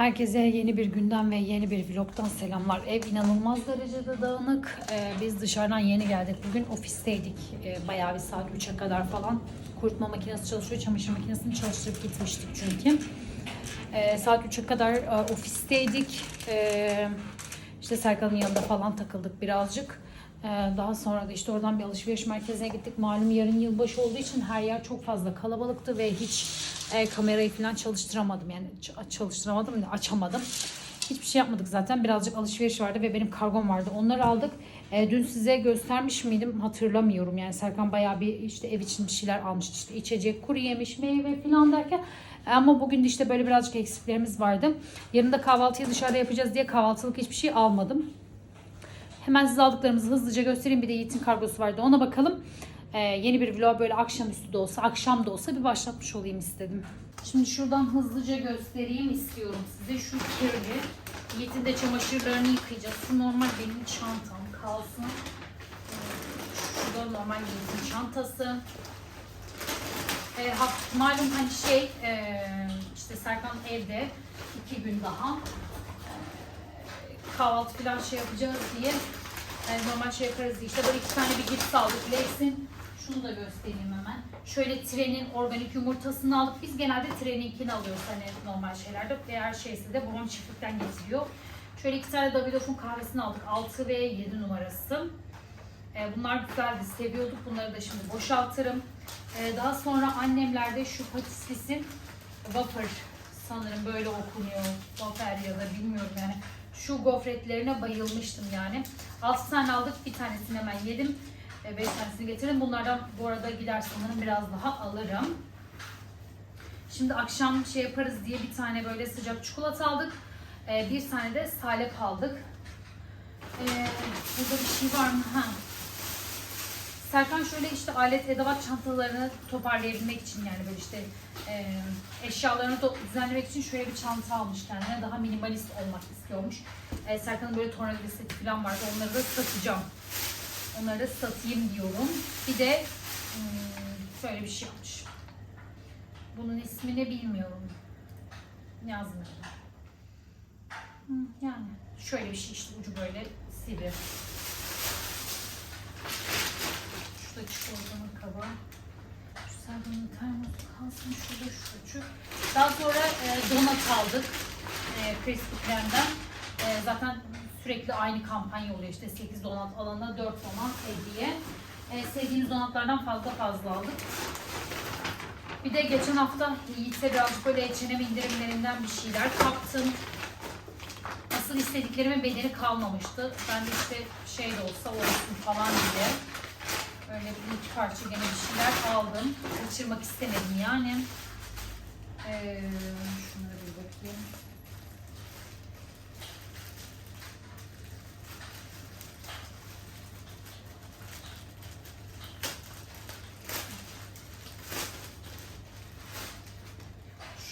Herkese yeni bir günden ve yeni bir vlogdan selamlar. Ev inanılmaz derecede dağınık. Ee, biz dışarıdan yeni geldik. Bugün ofisteydik. Ee, bayağı bir saat 3'e kadar falan. Kurutma makinesi çalışıyor. Çamaşır makinesini çalıştırıp gitmiştik çünkü. Ee, saat 3'e kadar e, ofisteydik. Ee, işte Serkan'ın yanında falan takıldık birazcık. Ee, daha sonra da işte oradan bir alışveriş merkezine gittik. Malum yarın yılbaşı olduğu için her yer çok fazla kalabalıktı ve hiç e, kamerayı falan çalıştıramadım. Yani çalıştıramadım, açamadım. Hiçbir şey yapmadık zaten. Birazcık alışveriş vardı ve benim kargom vardı. Onları aldık. E, dün size göstermiş miydim hatırlamıyorum. Yani Serkan bayağı bir işte ev için bir şeyler almıştı. İşte içecek, kuru yemiş, meyve falan derken. Ama bugün de işte böyle birazcık eksiklerimiz vardı. Yarın da kahvaltıyı dışarıda yapacağız diye kahvaltılık hiçbir şey almadım. Hemen size aldıklarımızı hızlıca göstereyim. Bir de Yiğit'in kargosu vardı. Ona bakalım. Ee, yeni bir vlog böyle akşamüstü de olsa, akşam da olsa bir başlatmış olayım istedim. Şimdi şuradan hızlıca göstereyim istiyorum size. Şu kirli. Yiğit'in de çamaşırlarını yıkayacağız. Şu normal benim çantam kalsın. Şurada normal Yiğit'in çantası. Haf- malum hani şey e, işte Serkan evde iki gün daha kahvaltı falan şey yapacağız diye yani normal şey yaparız diye. İşte böyle iki tane bir cips aldık. Leysin. Şunu da göstereyim hemen. Şöyle trenin organik yumurtasını aldık. Biz genelde treninkini alıyoruz hani normal şeylerde. Eğer şeyse de babam çiftlikten getiriyor. Şöyle iki tane Davidoff'un kahvesini aldık. 6 ve 7 numarası. Ee, bunlar güzeldi. Seviyorduk. Bunları da şimdi boşaltırım. Ee, daha sonra annemlerde şu patislisin wafer sanırım böyle okunuyor. Wafer ya da bilmiyorum yani. Şu gofretlerine bayılmıştım yani. 6 tane aldık. Bir tanesini hemen yedim. 5 tanesini getirdim. Bunlardan bu arada gider sanırım biraz daha alırım. Şimdi akşam şey yaparız diye bir tane böyle sıcak çikolata aldık. Ee, bir tane de salep aldık. Ee, burada bir şey var mı? Ha. Serkan şöyle işte alet edevat çantalarını toparlayabilmek için yani böyle işte e, eşyalarını düzenlemek için şöyle bir çanta almış kendine. Daha minimalist olmak istiyormuş. E, Serkan'ın böyle tornavida seti falan vardı. Onları da satacağım. Onları da satayım diyorum. Bir de hmm, şöyle bir şey almış. Bunun ismini bilmiyorum. Yazmıyorum. Hı, Yani şöyle bir şey işte ucu böyle sivri. Şurada çikolatanın kabı. Şu Serkan'ın termosu kalsın şurada şu şu. Daha sonra e, donat aldık. E, Kreme'den. E, zaten sürekli aynı kampanya oluyor. İşte 8 donat alana 4 donat hediye. E, sevdiğimiz donatlardan fazla fazla aldık. Bir de geçen hafta Yiğit'e birazcık böyle H&M indirimlerinden bir şeyler kaptım. Nasıl istediklerimin bedeni kalmamıştı. Ben de işte şey de olsa olsun falan diye. Parça gene bir şeyler aldım. Kaçırmak istemedim yani. Ee, şunlara bir bakayım.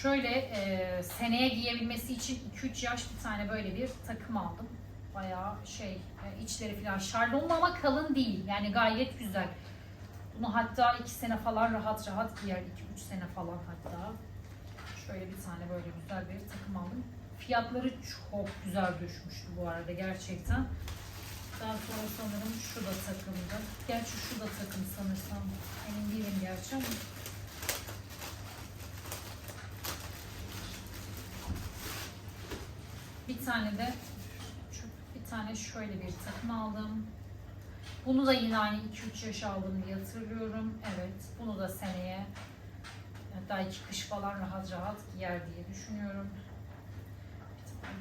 Şöyle e, seneye giyebilmesi için 2-3 yaş bir tane böyle bir takım aldım. Bayağı şey e, içleri falan şarlonlu ama kalın değil. Yani gayet güzel. Bunu hatta 2 sene falan rahat rahat giyer. 2-3 sene falan hatta. Şöyle bir tane böyle güzel bir takım aldım. Fiyatları çok güzel düşmüştü bu arada gerçekten. Daha sonra sanırım şu da takımdı. Gerçi şu da takım sanırsam. Emin değilim gerçi ama. Bir tane de bir tane şöyle bir takım aldım. Bunu da yine aynı 2-3 yaş aldım diye hatırlıyorum. Evet, bunu da seneye hatta iki kış falan rahat rahat giyer diye düşünüyorum.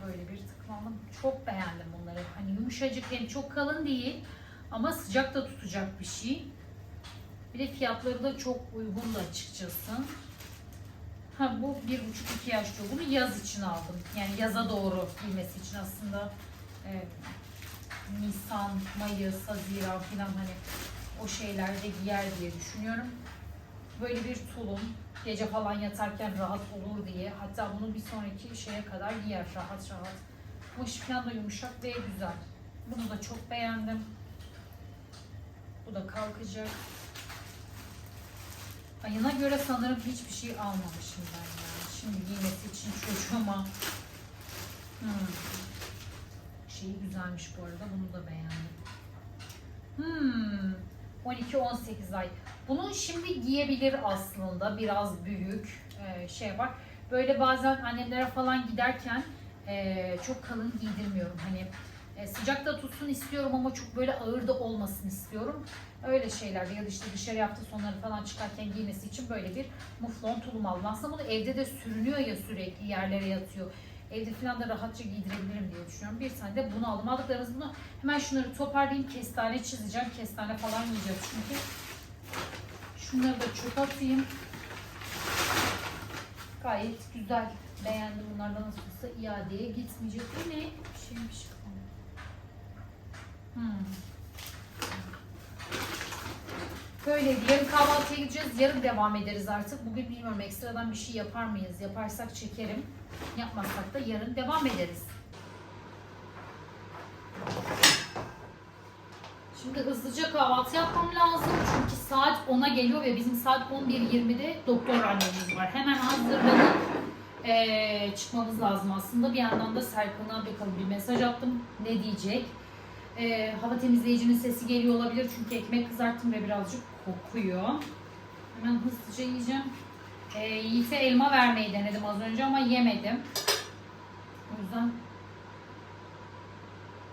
Böyle bir takım aldım. Çok beğendim bunları. Hani yumuşacık hem çok kalın değil ama sıcak da tutacak bir şey. Bir de fiyatları da çok uygun da açıkçası. Ha bu bir buçuk iki yaş. Bunu yaz için aldım. Yani yaza doğru giymesi için aslında e, Nisan, Mayıs, Haziran falan hani o şeylerde giyer diye düşünüyorum. Böyle bir tulum. Gece falan yatarken rahat olur diye. Hatta bunu bir sonraki şeye kadar giyer rahat rahat. Kumaş falan da yumuşak ve güzel. Bunu da çok beğendim. Bu da kalkacak. Ayına göre sanırım hiçbir şey almamışım ben yani. Şimdi giymesi için çocuğuma Hmm. Şeyi güzelmiş bu arada. Bunu da beğendim. Hmm. 12-18 ay. Bunu şimdi giyebilir aslında. Biraz büyük ee, şey var. Böyle bazen annemlere falan giderken ee, çok kalın giydirmiyorum. Hani e, sıcakta tutsun istiyorum ama çok böyle ağır da olmasın istiyorum. Öyle şeylerde ya da işte dışarı hafta sonları falan çıkarken giymesi için böyle bir muflon tulum aldım. Aslında bunu evde de sürünüyor ya sürekli yerlere yatıyor. Evde falan da rahatça giydirebilirim diye düşünüyorum. Bir tane de bunu aldım. Aldıklarımız bunu hemen şunları toparlayayım. Kestane çizeceğim. Kestane falan yiyeceğiz çünkü. Şunları da çöp atayım. Gayet güzel. Beğendim. Bunlardan nasıl olsa iadeye gitmeyecek. Bu ne? Bir şeymiş. Hmm. Böyle yarın kahvaltıya gideceğiz. Yarın devam ederiz artık. Bugün bilmiyorum ekstradan bir şey yapar mıyız? Yaparsak çekerim. Yapmazsak da yarın devam ederiz. Şimdi hızlıca kahvaltı yapmam lazım. Çünkü saat 10'a geliyor ve bizim saat 11.20'de doktor randevumuz var. Hemen hazırlanıp eee, çıkmamız lazım aslında. Bir yandan da Serkan'a bakalım bir mesaj attım. Ne diyecek? Eee, hava temizleyicinin sesi geliyor olabilir çünkü ekmek kızarttım ve birazcık kokuyor. Hemen hızlıca yiyeceğim. Eee Yiğit'e elma vermeyi denedim az önce ama yemedim. O yüzden...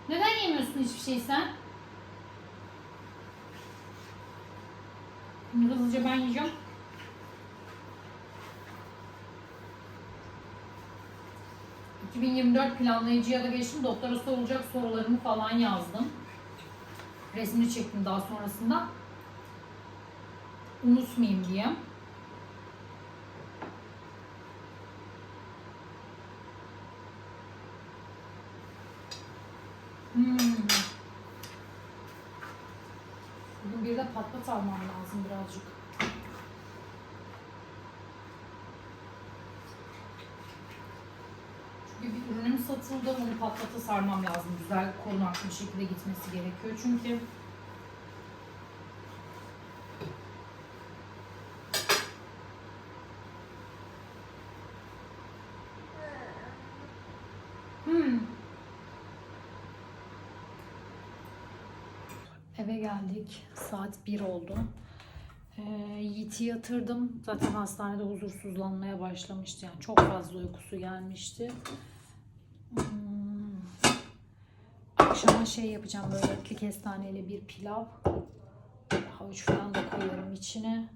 Neden yemiyorsun hiçbir şey sen? Şimdi hızlıca ben yiyeceğim. ...2024 planlayıcıya da geçtim. Doktora sorulacak sorularımı falan yazdım. Resmini çektim daha sonrasında. Unutmayayım diye. Hmm. Bir de patlat almam lazım birazcık. Çünkü bir ürünüm satıldı, onu patlata sarmam lazım. Güzel korunaklı bir şekilde gitmesi gerekiyor çünkü. Eve geldik. Saat 1 oldu. Ee, Yiğit'i yatırdım. Zaten hastanede huzursuzlanmaya başlamıştı. Yani çok fazla uykusu gelmişti. Hmm. Akşama şey yapacağım böyle etli kestaneli bir pilav. Havuç falan da koyarım içine.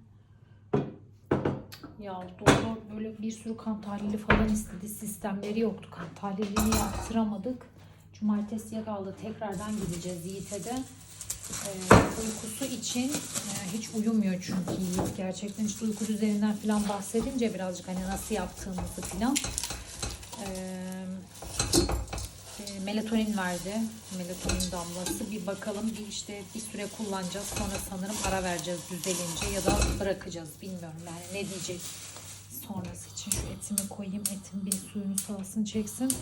Ya doktor böyle bir sürü kan tahlili falan istedi. Sistemleri yoktu. Kan tahlilini yaptıramadık. Cumartesiye kaldı. Tekrardan gideceğiz Yiğit'e de. Ee, uykusu için e, hiç uyumuyor çünkü Yiğit. Gerçekten işte uyku düzeninden falan bahsedince birazcık hani nasıl yaptığımızı falan. Ee, e, melatonin verdi. Melatonin damlası. Bir bakalım bir işte bir süre kullanacağız. Sonra sanırım ara vereceğiz düzelince ya da bırakacağız. Bilmiyorum yani ne diyecek sonrası için. Şu etimi koyayım. Etim bir suyunu salsın çeksin.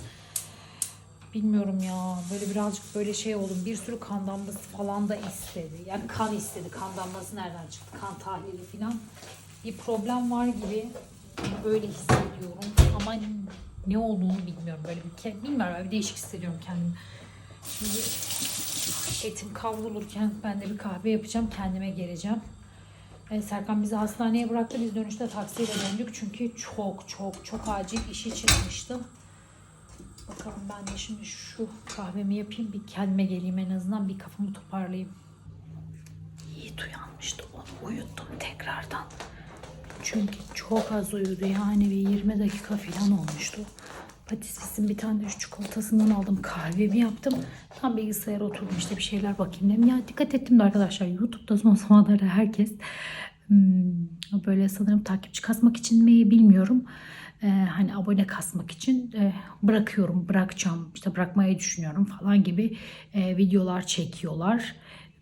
Bilmiyorum ya. Böyle birazcık böyle şey oldum. Bir sürü kan damlası falan da istedi. Yani kan istedi. Kan damlası nereden çıktı? Kan tahlili falan. Bir problem var gibi. Yani öyle hissediyorum. Ama ne olduğunu bilmiyorum. Böyle bir bilmiyorum. Böyle değişik hissediyorum kendimi. Şimdi etim kavrulurken ben de bir kahve yapacağım. Kendime geleceğim. E, Serkan bizi hastaneye bıraktı. Biz dönüşte taksiyle döndük. Çünkü çok çok çok acil işi çıkmıştı. Bakalım ben de şimdi şu kahvemi yapayım. Bir kendime geleyim en azından. Bir kafamı toparlayayım. Yiğit uyanmıştı. Onu uyuttum tekrardan. Çünkü çok az uyudu. Yani bir 20 dakika falan olmuştu. Patisis'in bir tane de şu çikolatasından aldım. Kahvemi yaptım. Tam bilgisayara oturdum işte bir şeyler bakayım dedim. Ya dikkat ettim de arkadaşlar YouTube'da son zamanlarda herkes hmm, böyle sanırım takipçi kasmak için mi bilmiyorum. Ee, hani abone kasmak için e, bırakıyorum, bırakacağım, işte bırakmayı düşünüyorum falan gibi e, videolar çekiyorlar.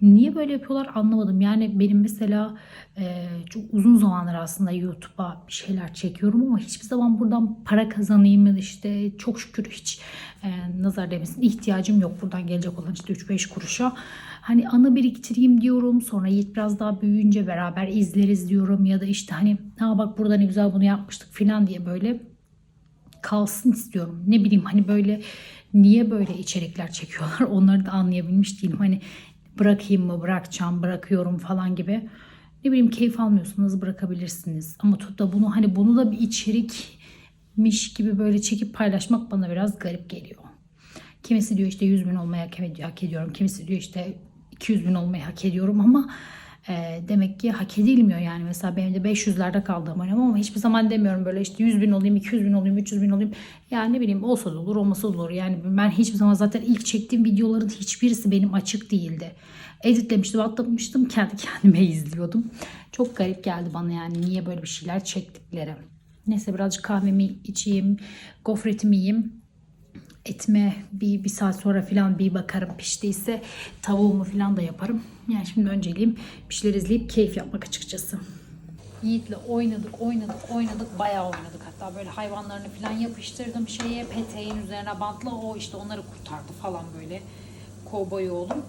Niye böyle yapıyorlar anlamadım. Yani benim mesela e, çok uzun zamandır aslında YouTube'a bir şeyler çekiyorum ama hiçbir zaman buradan para kazanayım ya işte çok şükür hiç e, nazar demesin ihtiyacım yok buradan gelecek olan işte 3-5 kuruşa. Hani anı biriktireyim diyorum sonra Yiğit biraz daha büyüyünce beraber izleriz diyorum ya da işte hani ha bak burada ne güzel bunu yapmıştık falan diye böyle kalsın istiyorum. Ne bileyim hani böyle niye böyle içerikler çekiyorlar onları da anlayabilmiş değilim. Hani bırakayım mı bırakacağım bırakıyorum falan gibi. Ne bileyim keyif almıyorsanız bırakabilirsiniz. Ama tut da bunu hani bunu da bir içerikmiş gibi böyle çekip paylaşmak bana biraz garip geliyor. Kimisi diyor işte 100 bin ed- hak ediyorum. Kimisi diyor işte 200 bin olmayı hak ediyorum ama e, demek ki hak edilmiyor yani. Mesela benim de 500'lerde kaldığım önemli ama hiçbir zaman demiyorum böyle işte 100 bin olayım, 200 bin olayım, 300 bin olayım. Yani ne bileyim olsa da olur, olmasa da olur. Yani ben hiçbir zaman zaten ilk çektiğim videoların hiçbirisi benim açık değildi. Editlemiştim, atlamıştım, kendi kendime izliyordum. Çok garip geldi bana yani niye böyle bir şeyler çektikleri. Neyse birazcık kahvemi içeyim, gofretimi yiyeyim etme bir, bir saat sonra falan bir bakarım piştiyse tavuğumu falan da yaparım. Yani şimdi önceliğim bir şeyler izleyip keyif yapmak açıkçası. Yiğit'le oynadık, oynadık, oynadık. Bayağı oynadık. Hatta böyle hayvanlarını falan yapıştırdım şeye, peteğin üzerine bantla. O işte onları kurtardı falan böyle. Kovboy oğlum.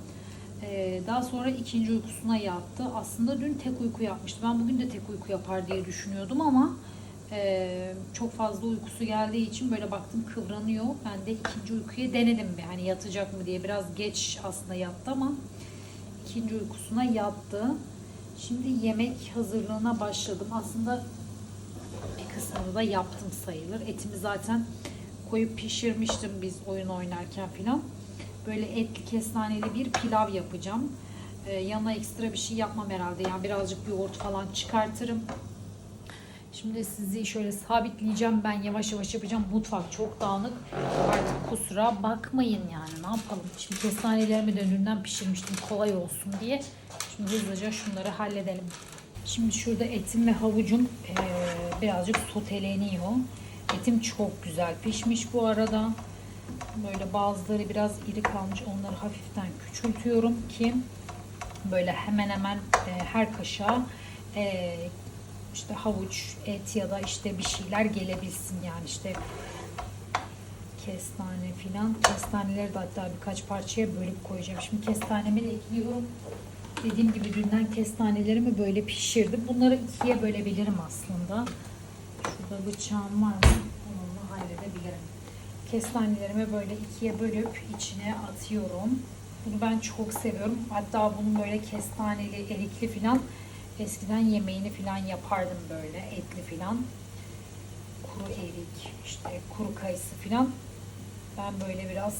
Ee, daha sonra ikinci uykusuna yattı. Aslında dün tek uyku yapmıştı. Ben bugün de tek uyku yapar diye düşünüyordum ama e, çok fazla uykusu geldiği için böyle baktım kıvranıyor. Ben de ikinci uykuya denedim bir hani yatacak mı diye. Biraz geç aslında yattı ama ikinci uykusuna yattı. Şimdi yemek hazırlığına başladım. Aslında bir kısmını da yaptım sayılır. Etimi zaten koyup pişirmiştim biz oyun oynarken filan. Böyle etli kestaneli bir pilav yapacağım. Ee, yanına ekstra bir şey yapmam herhalde. Yani birazcık yoğurt falan çıkartırım. Şimdi sizi şöyle sabitleyeceğim. Ben yavaş yavaş yapacağım. Mutfak çok dağınık. Artık kusura bakmayın yani. Ne yapalım? Şimdi kestanelerimi de önceden pişirmiştim kolay olsun diye. Şimdi hızlıca şunları halledelim. Şimdi şurada etim ve havucum eee, birazcık soteleniyor. Etim çok güzel pişmiş bu arada. Böyle bazıları biraz iri kalmış. Onları hafiften küçültüyorum ki böyle hemen hemen e, her kaşığa e, işte havuç, et ya da işte bir şeyler gelebilsin yani işte kestane filan. Kestaneleri de hatta birkaç parçaya bölüp koyacağım. Şimdi kestanemi de ekliyorum. Dediğim gibi dünden kestanelerimi böyle pişirdim. Bunları ikiye bölebilirim aslında. Şurada bıçağım var mı? Onunla halledebilirim. Kestanelerimi böyle ikiye bölüp içine atıyorum. Bunu ben çok seviyorum. Hatta bunun böyle kestaneli, erikli filan eskiden yemeğini filan yapardım böyle etli filan. Kuru erik, işte kuru kayısı filan. Ben böyle biraz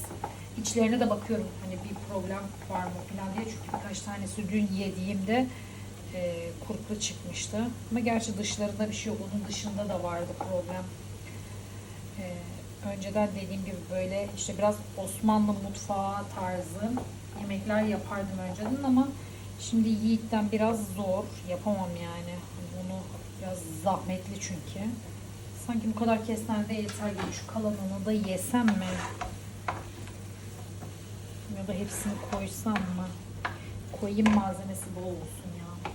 içlerine de bakıyorum. Hani bir problem var mı filan diye. Çünkü birkaç tanesi dün yediğimde e, kurtlu çıkmıştı. Ama gerçi dışlarında bir şey yok. Onun dışında da vardı problem. E, önceden dediğim gibi böyle işte biraz Osmanlı mutfağı tarzı yemekler yapardım önceden ama şimdi Yiğit'ten biraz zor. Yapamam yani. Onu biraz zahmetli çünkü. Sanki bu kadar kestane de yeter gibi. Şu kalanını da yesem mi? Ya da hepsini koysam mı? Koyayım malzemesi bol olsun ya.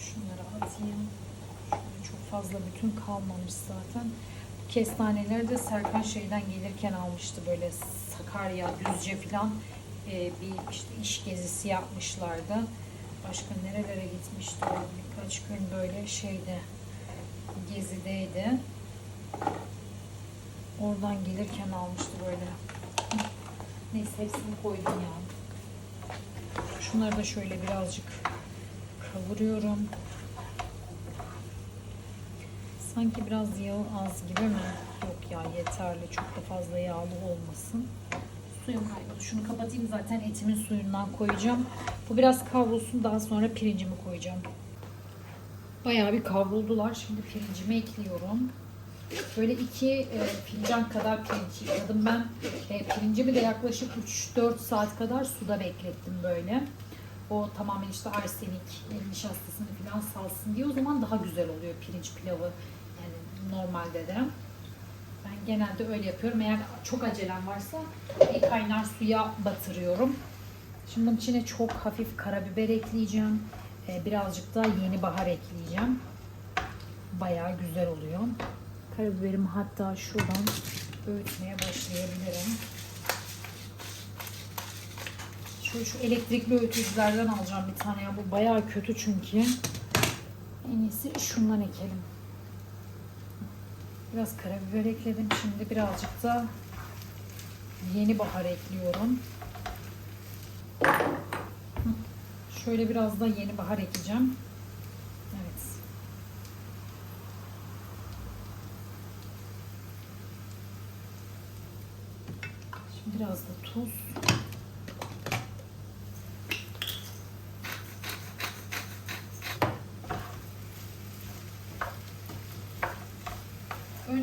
Şunları atayım. Şöyle çok fazla bütün kalmamış zaten. Kestaneleri de Serkan şeyden gelirken almıştı böyle Sakarya, Düzce falan e, bir işte iş gezisi yapmışlardı. Başka nerelere gitmişti o birkaç gün böyle şeyde gezideydi. Oradan gelirken almıştı böyle. Neyse hepsini koydum ya. Şunları da şöyle birazcık kavuruyorum. Sanki biraz yağı az gibi mi? Yok ya yeterli. Çok da fazla yağlı olmasın. Suyum kaynadı. Şunu kapatayım zaten etimin suyundan koyacağım. Bu biraz kavrulsun daha sonra pirincimi koyacağım. Bayağı bir kavruldular. Şimdi pirincimi ekliyorum. Böyle iki e, fincan kadar pirinç yıkadım ben. E, pirincimi de yaklaşık 3-4 saat kadar suda beklettim böyle. O tamamen işte arsenik, e, nişastasını falan salsın diye o zaman daha güzel oluyor pirinç pilavı. Yani normalde de. Ben genelde öyle yapıyorum. Eğer çok acelem varsa bir kaynar suya batırıyorum. Şimdi bunun içine çok hafif karabiber ekleyeceğim. Ee, birazcık da yeni bahar ekleyeceğim. Bayağı güzel oluyor. Karabiberimi hatta şuradan öğütmeye başlayabilirim. Şu, şu elektrikli öğütücülerden alacağım bir tane ya. Bu bayağı kötü çünkü. En iyisi şundan ekelim. Biraz karabiber ekledim. Şimdi birazcık da yeni bahar ekliyorum. Şöyle biraz da yeni bahar ekleyeceğim. Evet. Şimdi biraz da tuz.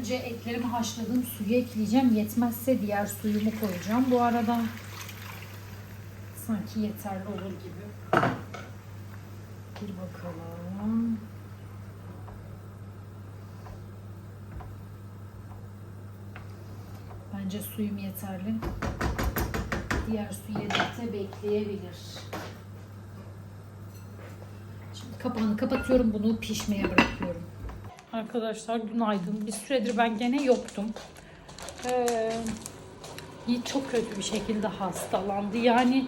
Önce etlerimi haşladığım suyu ekleyeceğim. Yetmezse diğer suyumu koyacağım. Bu arada sanki yeterli olur gibi. Bir bakalım. Bence suyum yeterli. Diğer su yedekte bekleyebilir. Şimdi kapağını kapatıyorum. Bunu pişmeye bırakıyorum. Arkadaşlar günaydın. Bir süredir ben gene yoktum. Ee, çok kötü bir şekilde hastalandı. Yani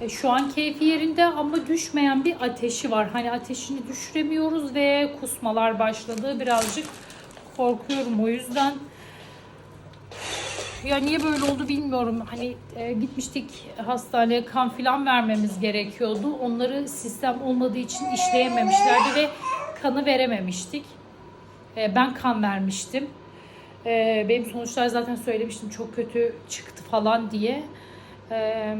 e, şu an keyfi yerinde ama düşmeyen bir ateşi var. Hani ateşini düşüremiyoruz ve kusmalar başladı. Birazcık korkuyorum o yüzden. Ya niye böyle oldu bilmiyorum. Hani e, gitmiştik hastaneye kan filan vermemiz gerekiyordu. Onları sistem olmadığı için işleyememişlerdi ve kanı verememiştik. E, ben kan vermiştim. E, benim sonuçlar zaten söylemiştim çok kötü çıktı falan diye. E,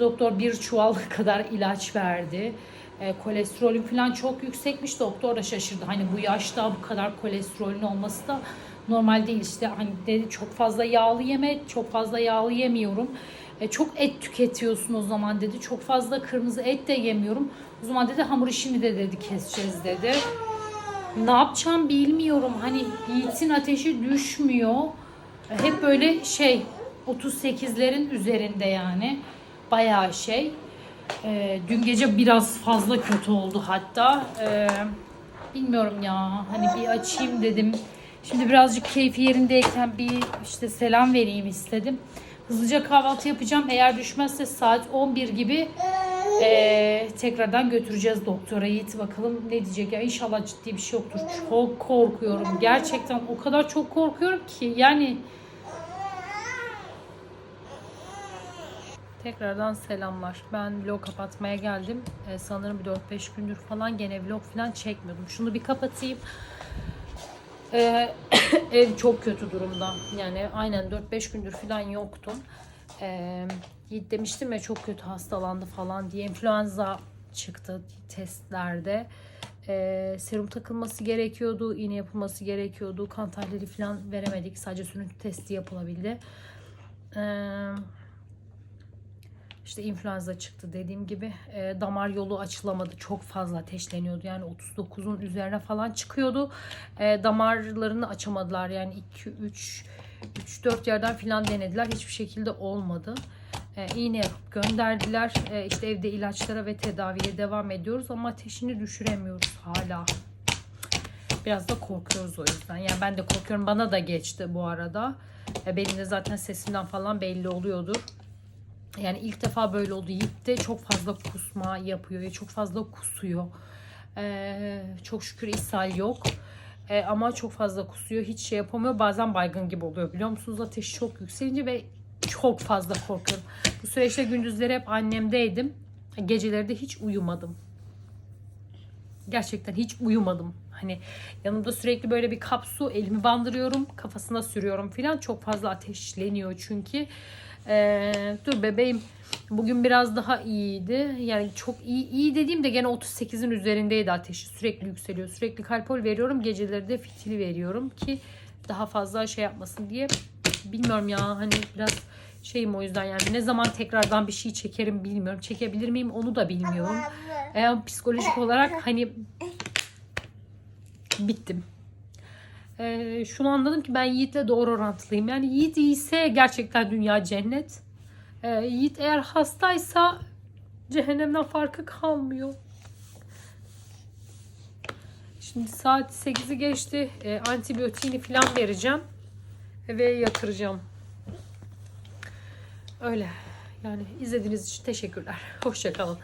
doktor bir çuval kadar ilaç verdi. E, kolesterolüm falan çok yüksekmiş. Doktor da şaşırdı. Hani bu yaşta bu kadar kolesterolün olması da normal değil. İşte hani dedi çok fazla yağlı yeme, çok fazla yağlı yemiyorum. E, çok et tüketiyorsun o zaman dedi. Çok fazla kırmızı et de yemiyorum. O zaman dedi hamur işini de dedi keseceğiz dedi. Ne yapacağım bilmiyorum. Hani Yiğit'in ateşi düşmüyor. Hep böyle şey 38'lerin üzerinde yani. Bayağı şey. Ee, dün gece biraz fazla kötü oldu hatta. Ee, bilmiyorum ya. Hani bir açayım dedim. Şimdi birazcık keyfi yerindeyken bir işte selam vereyim istedim. Hızlıca kahvaltı yapacağım. Eğer düşmezse saat 11 gibi ee, tekrardan götüreceğiz doktora. Yiğit bakalım ne diyecek. Ya inşallah ciddi bir şey yoktur. Çok korkuyorum. Gerçekten o kadar çok korkuyorum ki. Yani tekrardan selamlar. Ben vlog kapatmaya geldim. Ee, sanırım bir 4-5 gündür falan gene vlog falan çekmiyordum. Şunu bir kapatayım. Ee, ev çok kötü durumda. Yani aynen 4-5 gündür falan yoktum Yiğit demiştim ya çok kötü hastalandı falan diye influenza çıktı testlerde. Ee, serum takılması gerekiyordu, iğne yapılması gerekiyordu. Kan tahlili falan veremedik. Sadece sürüntü testi yapılabildi. Ee, işte influenza çıktı dediğim gibi. Ee, damar yolu açılamadı. Çok fazla ateşleniyordu. Yani 39'un üzerine falan çıkıyordu. Ee, damarlarını açamadılar. Yani 2 3 3-4 yerden falan denediler. Hiçbir şekilde olmadı. E, iğne yapıp gönderdiler. E, işte evde ilaçlara ve tedaviye devam ediyoruz ama ateşini düşüremiyoruz hala. Biraz da korkuyoruz o yüzden. Yani ben de korkuyorum. Bana da geçti bu arada. E, benim de zaten sesimden falan belli oluyordur. Yani ilk defa böyle oldu. Yiğit de çok fazla kusma yapıyor. ya Çok fazla kusuyor. E, çok şükür ishal yok. E, ama çok fazla kusuyor. Hiç şey yapamıyor. Bazen baygın gibi oluyor biliyor musunuz? Ateşi çok yükselince ve çok fazla korkuyorum. Bu süreçte gündüzleri hep annemdeydim. Geceleri de hiç uyumadım. Gerçekten hiç uyumadım. Hani yanımda sürekli böyle bir kap su elimi bandırıyorum. Kafasına sürüyorum filan. Çok fazla ateşleniyor çünkü. Ee, dur bebeğim. Bugün biraz daha iyiydi. Yani çok iyi iyi dediğimde gene 38'in üzerindeydi ateşi. Sürekli yükseliyor. Sürekli kalpol veriyorum. Geceleri de fitil veriyorum ki daha fazla şey yapmasın diye. Bilmiyorum ya hani biraz şeyim o yüzden yani ne zaman tekrardan bir şey çekerim bilmiyorum. Çekebilir miyim onu da bilmiyorum. Ee, psikolojik olarak hani bittim. Ee, şunu anladım ki ben Yiğit'le doğru orantılıyım. Yani Yiğit iyiyse gerçekten dünya cennet. Ee, Yiğit eğer hastaysa cehennemden farkı kalmıyor. Şimdi saat 8'i geçti. Ee, antibiyotiğini falan vereceğim. Ve yatıracağım. Öyle. Yani izlediğiniz için teşekkürler. Hoşçakalın.